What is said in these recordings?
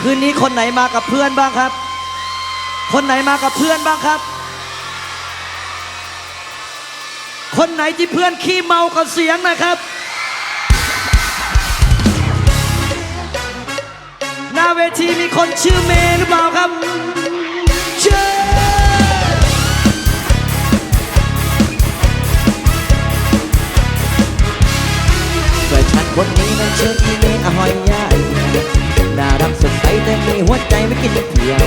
คืนนี้คนไหนมากับเพื่อนบ้างครับ คนไหนมากับเพื่อนบ้างครับ คนไหนที่เพื่อนขี้เมากับเสียงนะครับ หน้าเวทีมีคนชื่อเมย์หรือเปล่าครับเชิญส่วนฉันคนนี้นั้นชื่ออีเมย์อหอยย่าน่ารัก แต่มีหัวใจไม่กินเที่ยว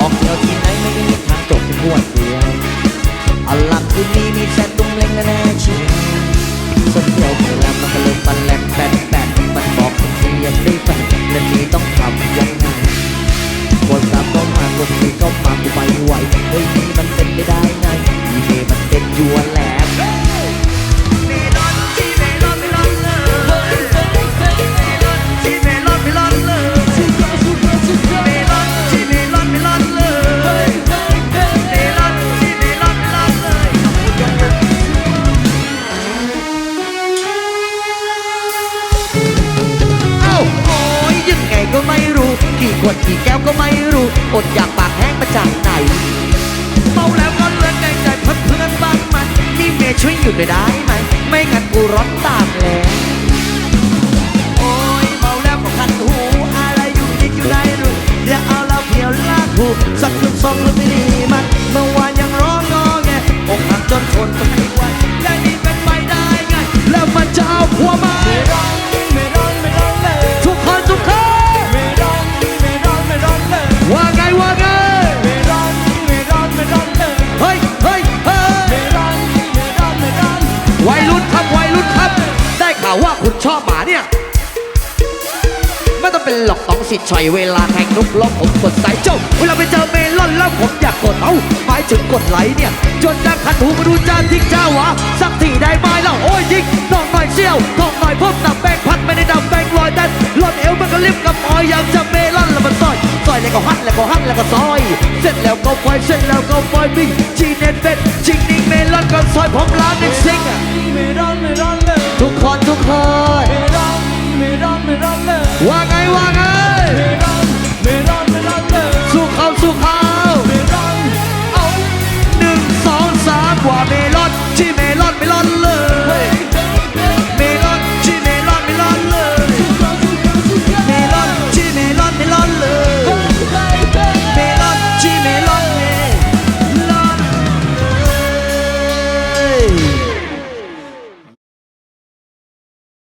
ออกเที่ยวที่ไหนไม่มีทางจบที่พวดเดียวเอาหลักคืนนี้มีแฟนตุ้งเล็งแน่เชียวส่วนเที่ยวเพื่อนมันก็เลยปันแหลมแบบนมัน ก็ไม่รู้ กี่ขวดกี่แก้วก็ไม่รู้ อดอยากปากแห้งมาจากไหนเมาแล้วก็เลือนในใจเพื่อนเพื่อนบ้างไหมนี่เมย์ช่วยหยุดหน่อยได้ไหม ไม่งั้นกูร้อนตามแล้วาว่าคุณชอบหมาเนี่ย ไม่ต้องเป็นหลอกต้องสิทธิ์ช่อยเวลาแทงนุกล็อผมกดสายจบเวลาไปเจอเมลอนแล้วผมอยากกดเอาหมายถึงกดไหลเนี่ย จนดังขันหูมาดูจานทิ้งจ้าวะสักทีได้ไหมเล่าโอ้ยยิงน้องหน่อยเชี่ยวท้องหน่อยพบนับแบงพัดไม่ได้ดำแบงลอยดันลอนเอวมันก็ลิบกับออยอยากจะเมลอนแล้วมันซอยซอยแล้วก็ฮัดแล้วก็ฮัดแล้วก็ซอย เสร็จแล้วก็ปล่อยเสร็จแล้วก็ปล่อยวิ่งจีเน็ตเบ็ดจิงนิ่งเมลอนก็ซอยผมล้างนิดซิงทุกคน